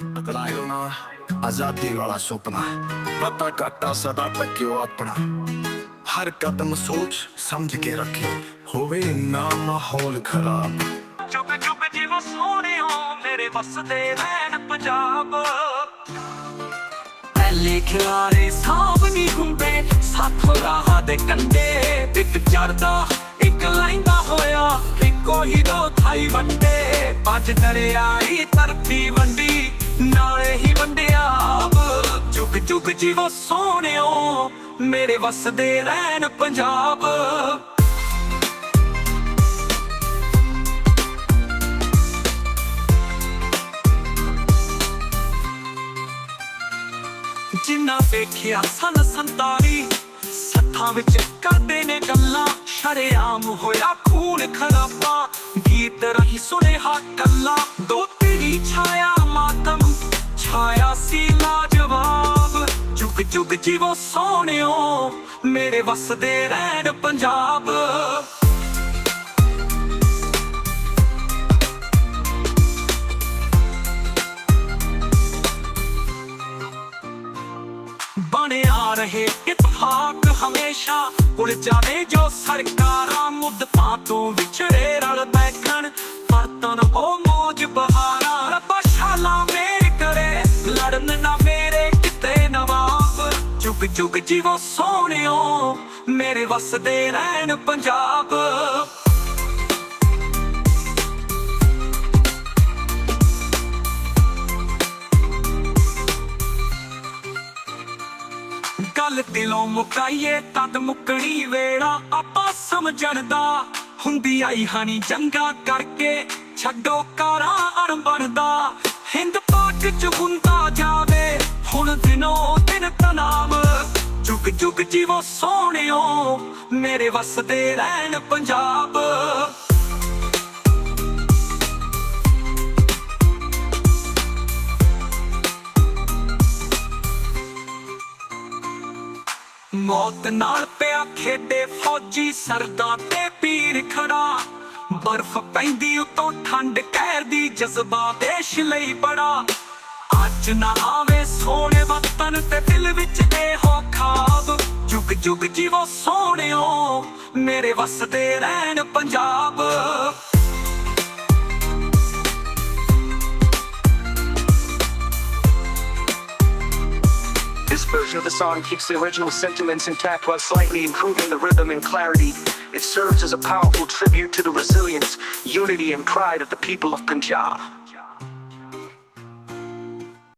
ਅਕਲਾਇਓ ਨਾ ਆਜ਼ਾਦੀ ਵਾਲਾ ਸੁਪਨਾ ਪਤਾ ਕੱਟਾ ਸਦਾ ਤੱਕਿਓ ਆਪਣਾ। ਹਰ ਕਦਮ ਸੋਚ ਸਮਝ ਕੇ ਰੱਖਿਓ ਹੋਵੇ ਨਾ ਮਾਹੌਲ ਖਰਾਬ। ਚੁੱਪ ਚੁੱਪ ਜਿਵੇਂ ਸੋਹਣਿਓ ਮੇਰੇ ਵਸਦੇ ਰਹਿਣ ਪੰਜਾਬ। ਪਹਿਲੇ ਖਿਲਾਰੇ ਸਾਂਭ ਨਹੀਂ ਹੁੰਦੇ। ਸਾਥੋਂ ਰਾਹ ਦੇ ਕੰਡੇ ਇੱਕ ਚੜਦਾ ਇੱਕ ਲੈਂਦਾ ਹੋਇਆ, ਇੱਕੋ ਹੀ ਦੋ ਥਾਈ ਵੰਡੇ। ਪੰਜ ਦਰਿਆਈ ਧਰਤੀ ਵੰਡੀ। ਨਾਲੇ ਹੀ ਵੰਡਿਆ ਚੁੱਕ ਚੁੱਕ ਜਿਵੇਂ ਸੋਹਣਿਓ, ਮੇਰੇ ਵਸਦੇ ਰਹਿਣ ਪੰਜਾਬ। ਜਿੰਨਾ ਵੇਖਿਆ ਸਨ ਸੰਤਾਰੀ ਸੱਥਾਂ ਵਿੱਚ ਕਰਦੇ ਨੇ ਗੱਲਾਂ, ਸ਼ਰੇਆਮ ਹੋਇਆ ਖੂਨ ਖਰਾਬਾ। ਛਾਇਆ ਲਾਜਵਾਬ। ਜੁਗ ਜੁਗ ਜੀਵੋ ਸੋਹਣਿਓ, ਮੇਰੇ ਵਸਦੇ ਰਹਿਣ ਪੰਜਾਬ। ਬਣਿਆ ਰਹੇ ਇਤਫਾਕ ਹਮੇਸ਼ਾ ਉੜ ਜਾਵੇ ਜੋ ਸਰਕਾਰਾਂ ਮੁੱਦਤਾਂ ਤੋਂ ਵਿਛੜੇ ਰਲ ਬੈਠਣ ਪਰਤਨ ਉਹ ਜੁਗ ਜੁਗ ਜੀਵੋ ਸੋਹਣਿਓ, ਮੇਰੇ ਵਸਦੇ ਰਹਿਣ ਪੰਜਾਬ। ਗੱਲ ਦਿਲੋਂ ਮੁਕਾਈਏ ਤਦ ਮੁਕਣੀ ਵੇੜਾ ਆਪਾਂ ਸਮਝਣ ਦਾ ਹੁੰਦੀ ਆਈ ਹਾਨੀ ਜੰਗਾ ਕਰਕੇ ਛੱਡੋ ਕਾਰਾਂ ਅਣਬਣ ਹਿੰਦ ਪਾਕ ਚ ਹੁੰਦਾ ਜਾਵੇ, ਹੁਣ ਦਿਨੋ ਦਿਨ ਤਨਾਮ। ਜੁਗ ਜੁਗ ਜੀਵੋ ਸੋਹਣਿਓ, ਮੇਰੇ ਵਸਦੇ ਰਹਿਣ ਪੰਜਾਬ। ਮੌਤ ਨਾਲ ਪਿਆ ਖੇਡੇ ਫੌਜੀ ਸਰਦਾਂ ਤੇ ਪੀਰ ਖੜਾ। ਬਰਫ਼ ਪੈਂਦੀ ਉਤੋਂ ਠੰਡ ਕਹਿਰ ਦੀ ਜਜ਼ਬਾ ਦੇਸ਼ ਲਈ ਬੜਾ। ਅੱਜ ਨਾ ਆਵੇ ਸੋਹਣੇ ਵਤਨ ਤੇ ਦਿਲ ਵਿੱਚ ਇਹੋ ਖਾਬ ਜੁਗ ਜੁਗ ਜੀਵੋ ਸੋਹਣਿਓ ਮੇਰੇ ਵਸਦੇ ਰਹਿਣ Punjab This version of the song keeps the original sentiments intact while slightly improving the rhythm and clarity. It serves as a powerful tribute to the resilience, unity, and pride of the people of Punjab.